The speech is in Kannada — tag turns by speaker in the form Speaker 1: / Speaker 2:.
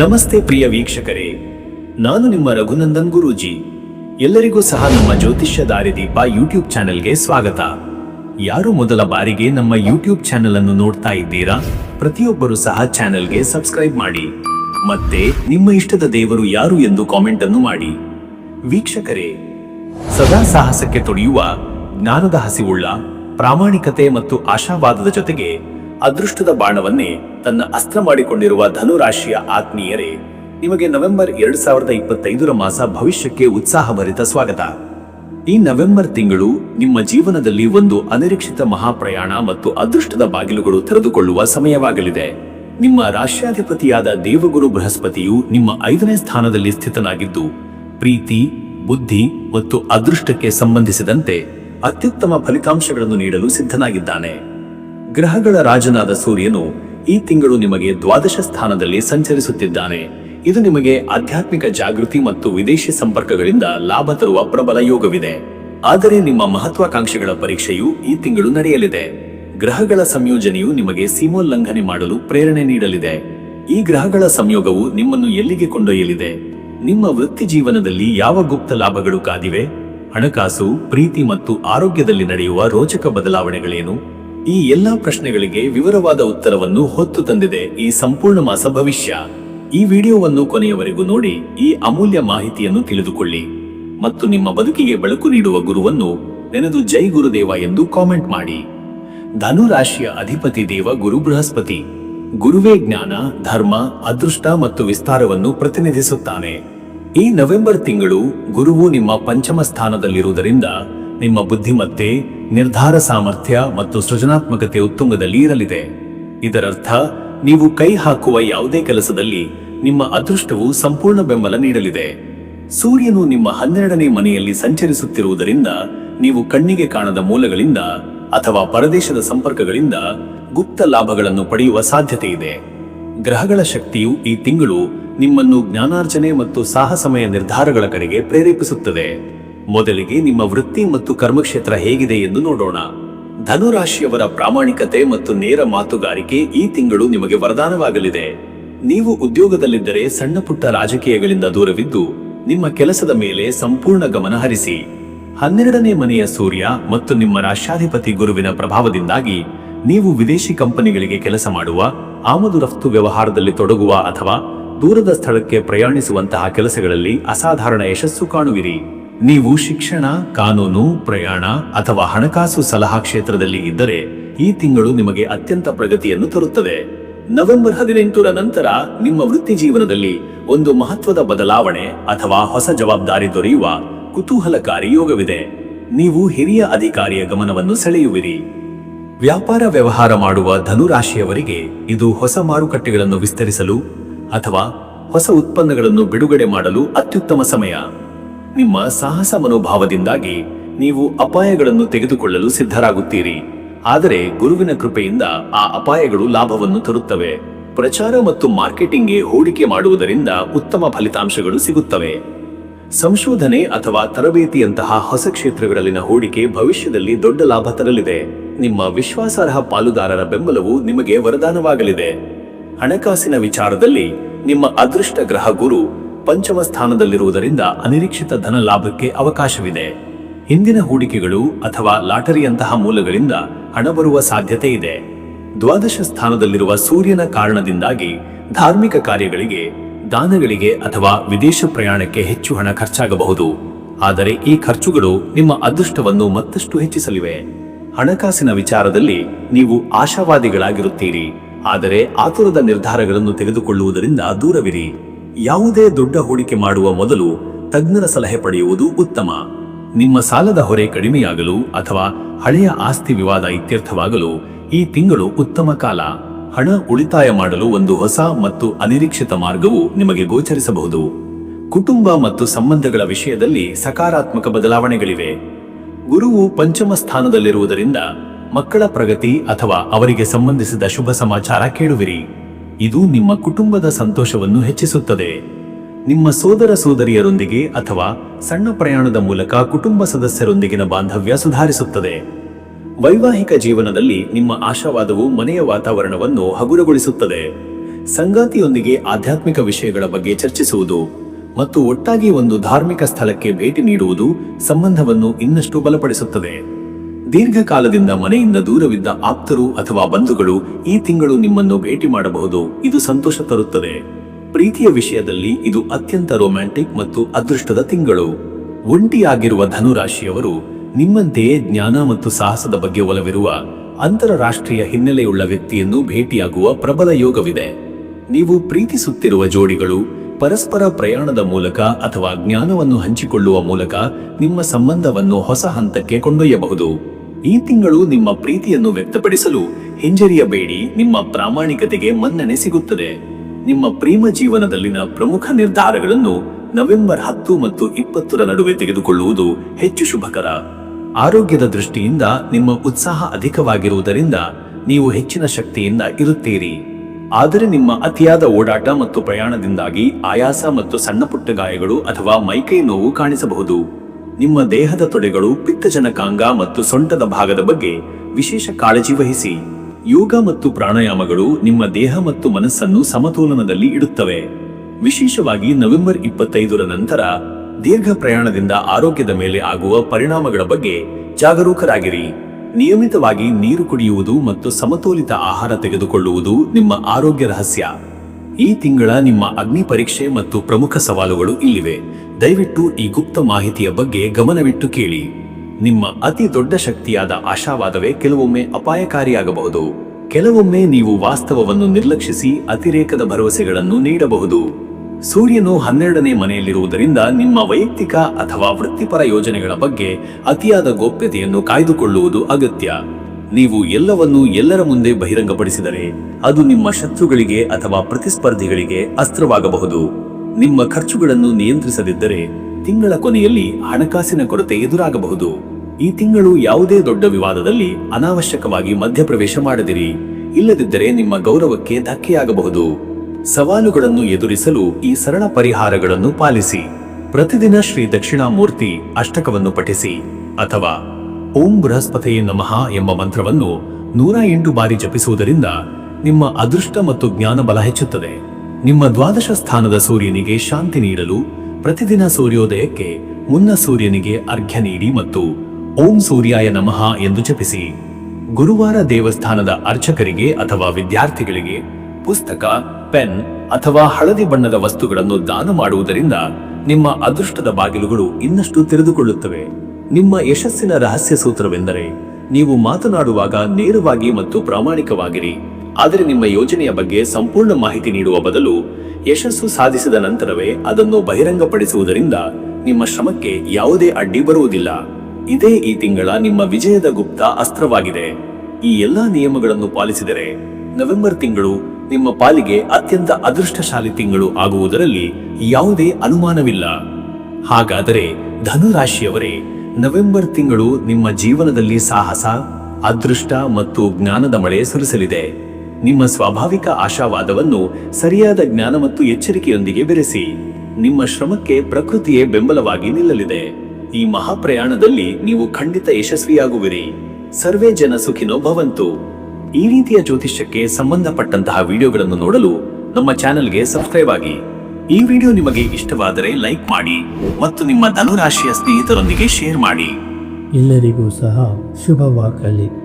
Speaker 1: ನಮಸ್ತೆ ಪ್ರಿಯ ವೀಕ್ಷಕರೇ. ನಾನು ನಿಮ್ಮ ರಘುನಂದನ್ ಗುರೂಜಿ. ಎಲ್ಲರಿಗೂ ಸಹ ನಮ್ಮ ಜ್ಯೋತಿಷ್ಯ ದಾರಿದೀಪ ಯೂಟ್ಯೂಬ್ ಚಾನೆಲ್ಗೆ ಸ್ವಾಗತ. ಯಾರು ಮೊದಲ ಬಾರಿಗೆ ನಮ್ಮ ಯೂಟ್ಯೂಬ್ ಚಾನೆಲ್ ಅನ್ನು ನೋಡ್ತಾ ಇದ್ದೀರಾ, ಪ್ರತಿಯೊಬ್ಬರು ಸಹ ಚಾನೆಲ್ಗೆ ಸಬ್ಸ್ಕ್ರೈಬ್ ಮಾಡಿ. ಮತ್ತೆ ನಿಮ್ಮ ಇಷ್ಟದ ದೇವರು ಯಾರು ಎಂದು ಕಾಮೆಂಟ್ ಅನ್ನು ಮಾಡಿ. ವೀಕ್ಷಕರೇ, ಸದಾ ಸಾಹಸಕ್ಕೆ ತೊಡೆಯುವ ಜ್ಞಾನದ ಹಸಿವುಳ್ಳ ಪ್ರಾಮಾಣಿಕತೆ ಮತ್ತು ಆಶಾವಾದದ ಜೊತೆಗೆ ಅದೃಷ್ಟದ ಬಾಣವನ್ನೇ ತನ್ನ ಅಸ್ತ್ರ ಮಾಡಿಕೊಂಡಿರುವ ಧನುರಾಶಿಯ ಆತ್ಮೀಯರೇ, ನಿಮಗೆ ನವೆಂಬರ್ ಎರಡ್ ಸಾವಿರದ ಇಪ್ಪತ್ತೈದರ ಮಾಸ ಭವಿಷ್ಯಕ್ಕೆ ಉತ್ಸಾಹಭರಿತ ಸ್ವಾಗತ. ಈ ನವೆಂಬರ್ ತಿಂಗಳು ನಿಮ್ಮ ಜೀವನದಲ್ಲಿ ಒಂದು ಅನಿರೀಕ್ಷಿತ ಮಹಾಪ್ರಯಾಣ ಮತ್ತು ಅದೃಷ್ಟದ ಬಾಗಿಲುಗಳು ತೆರೆದುಕೊಳ್ಳುವ ಸಮಯವಾಗಲಿದೆ. ನಿಮ್ಮ ರಾಷ್ಟ್ರಾಧಿಪತಿಯಾದ ದೇವಗುರು ಬೃಹಸ್ಪತಿಯು ನಿಮ್ಮ ಐದನೇ ಸ್ಥಾನದಲ್ಲಿ ಸ್ಥಿತನಾಗಿದ್ದು, ಪ್ರೀತಿ, ಬುದ್ಧಿ ಮತ್ತು ಅದೃಷ್ಟಕ್ಕೆ ಸಂಬಂಧಿಸಿದಂತೆ ಅತ್ಯುತ್ತಮ ಫಲಿತಾಂಶಗಳನ್ನು ನೀಡಲು ಸಿದ್ಧನಾಗಿದ್ದಾನೆ. ಗ್ರಹಗಳ ರಾಜನಾದ ಸೂರ್ಯನು ಈ ತಿಂಗಳು ನಿಮಗೆ ದ್ವಾದಶ ಸ್ಥಾನದಲ್ಲಿ ಸಂಚರಿಸುತ್ತಿದ್ದಾನೆ. ಇದು ನಿಮಗೆ ಆಧ್ಯಾತ್ಮಿಕ ಜಾಗೃತಿ ಮತ್ತು ವಿದೇಶಿ ಸಂಪರ್ಕಗಳಿಂದ ಲಾಭ ತರುವ ಪ್ರಬಲ ಯೋಗವಿದೆ. ಆದರೆ ನಿಮ್ಮ ಮಹತ್ವಾಕಾಂಕ್ಷೆಗಳ ಪರೀಕ್ಷೆಯು ಈ ತಿಂಗಳು ನಡೆಯಲಿದೆ. ಗ್ರಹಗಳ ಸಂಯೋಜನೆಯು ನಿಮಗೆ ಸೀಮೋಲ್ಲಂಘನೆ ಮಾಡಲು ಪ್ರೇರಣೆ ನೀಡಲಿದೆ. ಈ ಗ್ರಹಗಳ ಸಂಯೋಗವು ನಿಮ್ಮನ್ನು ಎಲ್ಲಿಗೆ ಕೊಂಡೊಯ್ಯಲಿದೆ? ನಿಮ್ಮ ವೃತ್ತಿ ಜೀವನದಲ್ಲಿ ಯಾವ ಗುಪ್ತ ಲಾಭಗಳು ಕಾದಿವೆ? ಹಣಕಾಸು, ಪ್ರೀತಿ ಮತ್ತು ಆರೋಗ್ಯದಲ್ಲಿ ನಡೆಯುವ ರೋಚಕ ಬದಲಾವಣೆಗಳೇನು? ಈ ಎಲ್ಲಾ ಪ್ರಶ್ನೆಗಳಿಗೆ ವಿವರವಾದ ಉತ್ತರವನ್ನು ಹೊತ್ತು ತಂದಿದೆ ಈ ಸಂಪೂರ್ಣ ಮಾಸ ಭವಿಷ್ಯ. ಈ ವಿಡಿಯೋವನ್ನು ಕೊನೆಯವರೆಗೂ ನೋಡಿ, ಈ ಅಮೂಲ್ಯ ಮಾಹಿತಿಯನ್ನು ತಿಳಿದುಕೊಳ್ಳಿ. ಮತ್ತು ನಿಮ್ಮ ಬದುಕಿಗೆ ಬೆಳಕು ನೀಡುವ ಗುರುವನ್ನು ನೆನೆದು ಜೈ ಗುರುದೇವ ಎಂದು ಕಾಮೆಂಟ್ ಮಾಡಿ. ಧನು ರಾಶಿಯ ಅಧಿಪತಿ ದೇವ ಗುರು ಬೃಹಸ್ಪತಿ. ಗುರುವೇ ಜ್ಞಾನ, ಧರ್ಮ, ಅದೃಷ್ಟ ಮತ್ತು ವಿಸ್ತಾರವನ್ನು ಪ್ರತಿನಿಧಿಸುತ್ತಾನೆ. ಈ ನವೆಂಬರ್ ತಿಂಗಳು ಗುರುವು ನಿಮ್ಮ ಪಂಚಮ ಸ್ಥಾನದಲ್ಲಿರುವುದರಿಂದ ನಿಮ್ಮ ಬುದ್ಧಿಮತ್ತೆ, ನಿರ್ಧಾರ ಸಾಮರ್ಥ್ಯ ಮತ್ತು ಸೃಜನಾತ್ಮಕತೆ ಉತ್ತುಂಗದಲ್ಲಿ ಇರಲಿದೆ. ಇದರರ್ಥ, ನೀವು ಕೈ ಹಾಕುವ ಯಾವುದೇ ಕೆಲಸದಲ್ಲಿ ನಿಮ್ಮ ಅದೃಷ್ಟವು ಸಂಪೂರ್ಣ ಬೆಂಬಲ ನೀಡಲಿದೆ. ಸೂರ್ಯನು ನಿಮ್ಮ ಹನ್ನೆರಡನೇ ಮನೆಯಲ್ಲಿ ಸಂಚರಿಸುತ್ತಿರುವುದರಿಂದ ನೀವು ಕಣ್ಣಿಗೆ ಕಾಣದ ಮೂಲಗಳಿಂದ ಅಥವಾ ಪರದೇಶದ ಸಂಪರ್ಕಗಳಿಂದ ಗುಪ್ತ ಲಾಭಗಳನ್ನು ಪಡೆಯುವ ಸಾಧ್ಯತೆ ಇದೆ. ಗ್ರಹಗಳ ಶಕ್ತಿಯು ಈ ತಿಂಗಳು ನಿಮ್ಮನ್ನು ಜ್ಞಾನಾರ್ಜನೆ ಮತ್ತು ಸಾಹಸಮಯ ನಿರ್ಧಾರಗಳ ಕಡೆಗೆ ಪ್ರೇರೇಪಿಸುತ್ತದೆ. ಮೊದಲಿಗೆ ನಿಮ್ಮ ವೃತ್ತಿ ಮತ್ತು ಕರ್ಮಕ್ಷೇತ್ರ ಹೇಗಿದೆ ಎಂದು ನೋಡೋಣ. ಧನುರಾಶಿಯವರ ಪ್ರಾಮಾಣಿಕತೆ ಮತ್ತು ನೇರ ಮಾತುಗಾರಿಕೆ ಈ ತಿಂಗಳು ನಿಮಗೆ ವರದಾನವಾಗಲಿದೆ. ನೀವು ಉದ್ಯೋಗದಲ್ಲಿದ್ದರೆ ಸಣ್ಣ ಪುಟ್ಟ ರಾಜಕೀಯಗಳಿಂದ ದೂರವಿದ್ದು, ನಿಮ್ಮ ಕೆಲಸದ ಮೇಲೆ ಸಂಪೂರ್ಣ ಗಮನ ಹರಿಸಿ. ಹನ್ನೆರಡನೇ ಮನೆಯ ಸೂರ್ಯ ಮತ್ತು ನಿಮ್ಮ ರಾಷ್ಟ್ರಾಧಿಪತಿ ಗುರುವಿನ ಪ್ರಭಾವದಿಂದಾಗಿ ನೀವು ವಿದೇಶಿ ಕಂಪನಿಗಳಿಗೆ ಕೆಲಸ ಮಾಡುವ, ಆಮದು ರಫ್ತು ವ್ಯವಹಾರದಲ್ಲಿ ತೊಡಗುವ ಅಥವಾ ದೂರದ ಸ್ಥಳಕ್ಕೆ ಪ್ರಯಾಣಿಸುವಂತಹ ಕೆಲಸಗಳಲ್ಲಿ ಅಸಾಧಾರಣ ಯಶಸ್ಸು ಕಾಣುವಿರಿ. ನೀವು ಶಿಕ್ಷಣ, ಕಾನೂನು, ಪ್ರಯಾಣ ಅಥವಾ ಹಣಕಾಸು ಸಲಹಾ ಕ್ಷೇತ್ರದಲ್ಲಿ ಇದ್ದರೆ ಈ ತಿಂಗಳು ನಿಮಗೆ ಅತ್ಯಂತ ಪ್ರಗತಿಯನ್ನು ತರುತ್ತದೆ. ನವೆಂಬರ್ ಹದಿನೆಂಟರ ನಂತರ ನಿಮ್ಮ ವೃತ್ತಿ ಜೀವನದಲ್ಲಿ ಒಂದು ಮಹತ್ವದ ಬದಲಾವಣೆ ಅಥವಾ ಹೊಸ ಜವಾಬ್ದಾರಿ ದೊರೆಯುವ ಕುತೂಹಲಕಾರಿ ಯೋಗವಿದೆ. ನೀವು ಹಿರಿಯ ಅಧಿಕಾರಿಯ ಗಮನವನ್ನು ಸೆಳೆಯುವಿರಿ. ವ್ಯಾಪಾರ ವ್ಯವಹಾರ ಮಾಡುವ ಧನುರಾಶಿಯವರಿಗೆ ಇದು ಹೊಸ ಮಾರುಕಟ್ಟೆಗಳನ್ನು ವಿಸ್ತರಿಸಲು ಅಥವಾ ಹೊಸ ಉತ್ಪನ್ನಗಳನ್ನು ಬಿಡುಗಡೆ ಮಾಡಲು ಅತ್ಯುತ್ತಮ ಸಮಯ. ನಿಮ್ಮ ಸಾಹಸ ಮನೋಭಾವದಿಂದಾಗಿ ನೀವು ಅಪಾಯಗಳನ್ನು ತೆಗೆದುಕೊಳ್ಳಲು ಸಿದ್ಧರಾಗುತ್ತೀರಿ. ಆದರೆ ಗುರುವಿನ ಕೃಪೆಯಿಂದ ಆ ಅಪಾಯಗಳು ಲಾಭವನ್ನು ತರುತ್ತವೆ. ಪ್ರಚಾರ ಮತ್ತು ಮಾರ್ಕೆಟಿಂಗ್ಗೆ ಹೂಡಿಕೆ ಮಾಡುವುದರಿಂದ ಉತ್ತಮ ಫಲಿತಾಂಶಗಳು ಸಿಗುತ್ತವೆ. ಸಂಶೋಧನೆ ಅಥವಾ ತರಬೇತಿಯಂತಹ ಹೊಸ ಕ್ಷೇತ್ರಗಳಲ್ಲಿನ ಹೂಡಿಕೆ ಭವಿಷ್ಯದಲ್ಲಿ ದೊಡ್ಡ ಲಾಭ ತರಲಿದೆ. ನಿಮ್ಮ ವಿಶ್ವಾಸಾರ್ಹ ಪಾಲುದಾರರ ಬೆಂಬಲವು ನಿಮಗೆ ವರದಾನವಾಗಲಿದೆ. ಹಣಕಾಸಿನ ವಿಚಾರದಲ್ಲಿ ನಿಮ್ಮ ಅದೃಷ್ಟ ಗ್ರಹ ಗುರು ಪಂಚಮ ಸ್ಥಾನದಲ್ಲಿರುವುದರಿಂದ ಅನಿರೀಕ್ಷಿತ ಧನ ಲಾಭಕ್ಕೆ ಅವಕಾಶವಿದೆ. ಹಿಂದಿನ ಹೂಡಿಕೆಗಳು ಅಥವಾ ಲಾಟರಿಯಂತಹ ಮೂಲಗಳಿಂದ ಹಣ ಬರುವ ಸಾಧ್ಯತೆ ಇದೆ. ದ್ವಾದಶ ಸ್ಥಾನದಲ್ಲಿರುವ ಸೂರ್ಯನ ಕಾರಣದಿಂದಾಗಿ ಧಾರ್ಮಿಕ ಕಾರ್ಯಗಳಿಗೆ, ದಾನಗಳಿಗೆ ಅಥವಾ ವಿದೇಶ ಪ್ರಯಾಣಕ್ಕೆ ಹೆಚ್ಚು ಹಣ ಖರ್ಚಾಗಬಹುದು. ಆದರೆ ಈ ಖರ್ಚುಗಳು ನಿಮ್ಮ ಅದೃಷ್ಟವನ್ನು ಮತ್ತಷ್ಟು ಹೆಚ್ಚಿಸಲಿವೆ. ಹಣಕಾಸಿನ ವಿಚಾರದಲ್ಲಿ ನೀವು ಆಶಾವಾದಿಗಳಾಗಿರುತ್ತೀರಿ. ಆದರೆ ಆತುರದ ನಿರ್ಧಾರಗಳನ್ನು ತೆಗೆದುಕೊಳ್ಳುವುದರಿಂದ ದೂರವಿರಿ. ಯಾವುದೇ ದೊಡ್ಡ ಹೂಡಿಕೆ ಮಾಡುವ ಮೊದಲು ತಜ್ಞರ ಸಲಹೆ ಪಡೆಯುವುದು ಉತ್ತಮ. ನಿಮ್ಮ ಸಾಲದ ಹೊರೆ ಕಡಿಮೆಯಾಗಲು ಅಥವಾ ಹಳೆಯ ಆಸ್ತಿ ವಿವಾದ ಇತ್ಯರ್ಥವಾಗಲು ಈ ತಿಂಗಳು ಉತ್ತಮ ಕಾಲ. ಹಣ ಉಳಿತಾಯ ಮಾಡಲು ಒಂದು ಹೊಸ ಮತ್ತು ಅನಿರೀಕ್ಷಿತ ಮಾರ್ಗವು ನಿಮಗೆ ಗೋಚರಿಸಬಹುದು. ಕುಟುಂಬ ಮತ್ತು ಸಂಬಂಧಗಳ ವಿಷಯದಲ್ಲಿ ಸಕಾರಾತ್ಮಕ ಬದಲಾವಣೆಗಳಿವೆ. ಗುರುವು ಪಂಚಮ ಸ್ಥಾನದಲ್ಲಿರುವುದರಿಂದ ಮಕ್ಕಳ ಪ್ರಗತಿ ಅಥವಾ ಅವರಿಗೆ ಸಂಬಂಧಿಸಿದ ಶುಭ ಸಮಾಚಾರ ಕೇಳುವಿರಿ. ಇದು ನಿಮ್ಮ ಕುಟುಂಬದ ಸಂತೋಷವನ್ನು ಹೆಚ್ಚಿಸುತ್ತದೆ. ನಿಮ್ಮ ಸೋದರ ಸೋದರಿಯರೊಂದಿಗೆ ಅಥವಾ ಸಣ್ಣ ಪ್ರಯಾಣದ ಮೂಲಕ ಕುಟುಂಬ ಸದಸ್ಯರೊಂದಿಗಿನ ಬಾಂಧವ್ಯ ಸುಧಾರಿಸುತ್ತದೆ. ವೈವಾಹಿಕ ಜೀವನದಲ್ಲಿ ನಿಮ್ಮ ಆಶಾವಾದವು ಮನೆಯ ವಾತಾವರಣವನ್ನು ಹಗುರಗೊಳಿಸುತ್ತದೆ. ಸಂಗಾತಿಯೊಂದಿಗೆ ಆಧ್ಯಾತ್ಮಿಕ ವಿಷಯಗಳ ಬಗ್ಗೆ ಚರ್ಚಿಸುವುದು ಮತ್ತು ಒಟ್ಟಾಗಿ ಒಂದು ಧಾರ್ಮಿಕ ಸ್ಥಳಕ್ಕೆ ಭೇಟಿ ನೀಡುವುದು ಸಂಬಂಧವನ್ನು ಇನ್ನಷ್ಟು ಬಲಪಡಿಸುತ್ತದೆ. ದೀರ್ಘಕಾಲದಿಂದ ಮನೆಯಿಂದ ದೂರವಿದ್ದ ಆಪ್ತರು ಅಥವಾ ಬಂಧುಗಳು ಈ ತಿಂಗಳು ನಿಮ್ಮನ್ನು ಭೇಟಿ ಮಾಡಬಹುದು. ಇದು ಸಂತೋಷ ತರುತ್ತದೆ. ಪ್ರೀತಿಯ ವಿಷಯದಲ್ಲಿ ಇದು ಅತ್ಯಂತ ರೊಮ್ಯಾಂಟಿಕ್ ಮತ್ತು ಅದೃಷ್ಟದ ತಿಂಗಳು. ಒಂಟಿಯಾಗಿರುವ ಧನುರಾಶಿಯವರು ನಿಮ್ಮಂತೆಯೇ ಜ್ಞಾನ ಮತ್ತು ಸಾಹಸದ ಬಗ್ಗೆ ಒಲವಿರುವ ಅಂತರರಾಷ್ಟ್ರೀಯ ಹಿನ್ನೆಲೆಯುಳ್ಳ ವ್ಯಕ್ತಿಯನ್ನು ಭೇಟಿಯಾಗುವ ಪ್ರಬಲ ಯೋಗವಿದೆ. ನೀವು ಪ್ರೀತಿಸುತ್ತಿರುವ ಜೋಡಿಗಳು ಪರಸ್ಪರ ಪ್ರಯಾಣದ ಮೂಲಕ ಅಥವಾ ಜ್ಞಾನವನ್ನು ಹಂಚಿಕೊಳ್ಳುವ ಮೂಲಕ ನಿಮ್ಮ ಸಂಬಂಧವನ್ನು ಹೊಸ ಹಂತಕ್ಕೆ ಕೊಂಡೊಯ್ಯಬಹುದು. ಈ ತಿಂಗಳು ನಿಮ್ಮ ಪ್ರೀತಿಯನ್ನು ವ್ಯಕ್ತಪಡಿಸಲು ಹಿಂಜರಿಯಬೇಡಿ. ನಿಮ್ಮ ಪ್ರಾಮಾಣಿಕತೆಗೆ ಮನ್ನಣೆ ಸಿಗುತ್ತದೆ. ನಿಮ್ಮ ಪ್ರೇಮ ಜೀವನದಲ್ಲಿನ ಪ್ರಮುಖ ನಿರ್ಧಾರಗಳನ್ನು ನವೆಂಬರ್ ಹತ್ತು ಮತ್ತು ಇಪ್ಪತ್ತರ ನಡುವೆ ತೆಗೆದುಕೊಳ್ಳುವುದು ಹೆಚ್ಚು ಶುಭಕರ. ಆರೋಗ್ಯದ ದೃಷ್ಟಿಯಿಂದ ನಿಮ್ಮ ಉತ್ಸಾಹ ಅಧಿಕವಾಗಿರುವುದರಿಂದ ನೀವು ಹೆಚ್ಚಿನ ಶಕ್ತಿಯಿಂದ ಇರುತ್ತೀರಿ. ಆದರೆ ನಿಮ್ಮ ಅತಿಯಾದ ಓಡಾಟ ಮತ್ತು ಪ್ರಯಾಣದಿಂದಾಗಿ ಆಯಾಸ ಮತ್ತು ಸಣ್ಣ ಪುಟ್ಟ ಗಾಯಗಳು ಅಥವಾ ಮೈಕೈ ನೋವು ಕಾಣಿಸಬಹುದು. ನಿಮ್ಮ ದೇಹದ ತೊಡೆಗಳು ಪಿತ್ತಜನಕಾಂಗ ಮತ್ತು ಸೊಂಟದ ಭಾಗದ ಬಗ್ಗೆ ವಿಶೇಷ ಕಾಳಜಿ ವಹಿಸಿ. ಯೋಗ ಮತ್ತು ಪ್ರಾಣಾಯಾಮಗಳು ನಿಮ್ಮ ದೇಹ ಮತ್ತು ಮನಸ್ಸನ್ನು ಸಮತೋಲನದಲ್ಲಿ ಇಡುತ್ತವೆ. ವಿಶೇಷವಾಗಿ ನವೆಂಬರ್ ಇಪ್ಪತ್ತೈದರ ನಂತರ ದೀರ್ಘ ಪ್ರಯಾಣದಿಂದ ಆರೋಗ್ಯದ ಮೇಲೆ ಆಗುವ ಪರಿಣಾಮಗಳ ಬಗ್ಗೆ ಜಾಗರೂಕರಾಗಿರಿ. ನಿಯಮಿತವಾಗಿ ನೀರು ಕುಡಿಯುವುದು ಮತ್ತು ಸಮತೋಲಿತ ಆಹಾರ ತೆಗೆದುಕೊಳ್ಳುವುದು ನಿಮ್ಮ ಆರೋಗ್ಯ ರಹಸ್ಯ. ಈ ತಿಂಗಳ ನಿಮ್ಮ ಅಗ್ನಿ ಪರೀಕ್ಷೆ ಮತ್ತು ಪ್ರಮುಖ ಸವಾಲುಗಳು ಇಲ್ಲಿವೆ. ದಯವಿಟ್ಟು ಈ ಗುಪ್ತ ಮಾಹಿತಿಯ ಬಗ್ಗೆ ಗಮನವಿಟ್ಟು ಕೇಳಿ. ನಿಮ್ಮ ಅತಿ ದೊಡ್ಡ ಶಕ್ತಿಯಾದ ಆಶಾವಾದವೇ ಕೆಲವೊಮ್ಮೆ ಅಪಾಯಕಾರಿಯಾಗಬಹುದು. ಕೆಲವೊಮ್ಮೆ ನೀವು ವಾಸ್ತವವನ್ನು ನಿರ್ಲಕ್ಷಿಸಿ ಅತಿರೇಕದ ಭರವಸೆಗಳನ್ನು ನೀಡಬಹುದು. ಸೂರ್ಯನು ಹನ್ನೆರಡನೇ ಮನೆಯಲ್ಲಿರುವುದರಿಂದ ನಿಮ್ಮ ವೈಯಕ್ತಿಕ ಅಥವಾ ವೃತ್ತಿಪರ ಯೋಜನೆಗಳ ಬಗ್ಗೆ ಅತಿಯಾದ ಗೌಪ್ಯತೆಯನ್ನು ಕಾಯ್ದುಕೊಳ್ಳುವುದು ಅಗತ್ಯ. ನೀವು ಎಲ್ಲವನ್ನೂ ಎಲ್ಲರ ಮುಂದೆ ಬಹಿರಂಗಪಡಿಸಿದರೆ ಅದು ನಿಮ್ಮ ಶತ್ರುಗಳಿಗೆ ಅಥವಾ ಪ್ರತಿಸ್ಪರ್ಧಿಗಳಿಗೆ ಅಸ್ತ್ರವಾಗಬಹುದು. ನಿಮ್ಮ ಖರ್ಚುಗಳನ್ನು ನಿಯಂತ್ರಿಸದಿದ್ದರೆ ತಿಂಗಳ ಕೊನೆಯಲ್ಲಿ ಹಣಕಾಸಿನ ಕೊರತೆ ಎದುರಾಗಬಹುದು. ಈ ತಿಂಗಳು ಯಾವುದೇ ದೊಡ್ಡ ವಿವಾದದಲ್ಲಿ ಅನಾವಶ್ಯಕವಾಗಿ ಮಧ್ಯಪ್ರವೇಶ ಮಾಡದಿರಿ. ಇಲ್ಲದಿದ್ದರೆ ನಿಮ್ಮ ಗೌರವಕ್ಕೆ ಧಕ್ಕೆಯಾಗಬಹುದು. ಸವಾಲುಗಳನ್ನು ಎದುರಿಸಲು ಈ ಸರಳ ಪರಿಹಾರಗಳನ್ನು ಪಾಲಿಸಿ. ಪ್ರತಿದಿನ ಶ್ರೀ ದಕ್ಷಿಣಾಮೂರ್ತಿ ಅಷ್ಟಕವನ್ನು ಪಠಿಸಿ ಅಥವಾ ಓಂ ಬೃಹಸ್ಪತಿಯೇ ನಮಃ ಎಂಬ ಮಂತ್ರವನ್ನು ನೂರ ಎಂಟು ಬಾರಿ ಜಪಿಸುವುದರಿಂದ ನಿಮ್ಮ ಅದೃಷ್ಟ ಮತ್ತು ಜ್ಞಾನ ಬಲ ಹೆಚ್ಚುತ್ತದೆ. ನಿಮ್ಮ ದ್ವಾದಶ ಸ್ಥಾನದ ಸೂರ್ಯನಿಗೆ ಶಾಂತಿ ನೀಡಲು ಪ್ರತಿದಿನ ಸೂರ್ಯೋದಯಕ್ಕೆ ಮುನ್ನ ಸೂರ್ಯನಿಗೆ ಅರ್ಘ್ಯ ನೀಡಿ ಮತ್ತು ಓಂ ಸೂರ್ಯಾಯ ನಮಃ ಎಂದು ಜಪಿಸಿ. ಗುರುವಾರ ದೇವಸ್ಥಾನದ ಅರ್ಚಕರಿಗೆ ಅಥವಾ ವಿದ್ಯಾರ್ಥಿಗಳಿಗೆ ಪುಸ್ತಕ, ಪೆನ್ ಅಥವಾ ಹಳದಿ ಬಣ್ಣದ ವಸ್ತುಗಳನ್ನು ದಾನ ಮಾಡುವುದರಿಂದ ನಿಮ್ಮ ಅದೃಷ್ಟದ ಬಾಗಿಲುಗಳು ಇನ್ನಷ್ಟು ತೆರೆದುಕೊಳ್ಳುತ್ತವೆ. ನಿಮ್ಮ ಯಶಸ್ಸಿನ ರಹಸ್ಯ ಸೂತ್ರವೆಂದರೆ ನೀವು ಮಾತನಾಡುವಾಗ ನೇರವಾಗಿ ಮತ್ತು ಪ್ರಾಮಾಣಿಕವಾಗಿರಿ. ಆದರೆ ನಿಮ್ಮ ಯೋಜನೆಯ ಬಗ್ಗೆ ಸಂಪೂರ್ಣ ಮಾಹಿತಿ ನೀಡುವ ಬದಲು ಯಶಸ್ಸು ಸಾಧಿಸಿದ ನಂತರವೇ ಅದನ್ನು ಬಹಿರಂಗಪಡಿಸುವುದರಿಂದ ನಿಮ್ಮ ಶ್ರಮಕ್ಕೆ ಯಾವುದೇ ಅಡ್ಡಿ ಬರುವುದಿಲ್ಲ. ಇದೇ ಈ ತಿಂಗಳ ನಿಮ್ಮ ವಿಜಯದ ಗುಪ್ತ ಅಸ್ತ್ರವಾಗಿದೆ. ಈ ಎಲ್ಲಾ ನಿಯಮಗಳನ್ನು ಪಾಲಿಸಿದರೆ ನವೆಂಬರ್ ತಿಂಗಳು ನಿಮ್ಮ ಪಾಲಿಗೆ ಅತ್ಯಂತ ಅದೃಷ್ಟಶಾಲಿ ತಿಂಗಳು ಆಗುವುದರಲ್ಲಿ ಯಾವುದೇ ಅನುಮಾನವಿಲ್ಲ. ಹಾಗಾದರೆ ಧನುರಾಶಿಯವರೇ ನವೆಂಬರ್ ತಿಂಗಳು ನಿಮ್ಮ ಜೀವನದಲ್ಲಿ ಸಾಹಸ, ಅದೃಷ್ಟ ಮತ್ತು ಜ್ಞಾನದ ಮಳೆ ಸುರಿಸಲಿದೆ. ನಿಮ್ಮ ಸ್ವಾಭಾವಿಕ ಆಶಾವಾದವನ್ನು ಸರಿಯಾದ ಜ್ಞಾನ ಮತ್ತು ಎಚ್ಚರಿಕೆಯೊಂದಿಗೆ ಬೆರೆಸಿ. ನಿಮ್ಮ ಶ್ರಮಕ್ಕೆ ಪ್ರಕೃತಿಯೇ ಬೆಂಬಲವಾಗಿ ನಿಲ್ಲಲಿದೆ. ಈ ಮಹಾಪ್ರಯಾಣದಲ್ಲಿ ನೀವು ಖಂಡಿತ ಯಶಸ್ವಿಯಾಗುವಿರಿ. ಸರ್ವೇ ಜನ ಸುಖಿನೋ ಭವಂತು. ಈ ರೀತಿಯ ಜ್ಯೋತಿಷ್ಯಕ್ಕೆ ಸಂಬಂಧಪಟ್ಟಂತಹ ವಿಡಿಯೋಗಳನ್ನು ನೋಡಲು ನಮ್ಮ ಚಾನೆಲ್ಗೆ ಸಬ್ಸ್ಕ್ರೈಬ್ ಆಗಿ. ಈ ವಿಡಿಯೋ ನಿಮಗೆ ಇಷ್ಟವಾದರೆ ಲೈಕ್ ಮಾಡಿ ಮತ್ತು ನಿಮ್ಮ ಧನುರಾಶಿಯ ಸ್ನೇಹಿತರೊಂದಿಗೆ ಶೇರ್ ಮಾಡಿ.
Speaker 2: ಎಲ್ಲರಿಗೂ ಸಹ ಶುಭವಾಗಲಿ.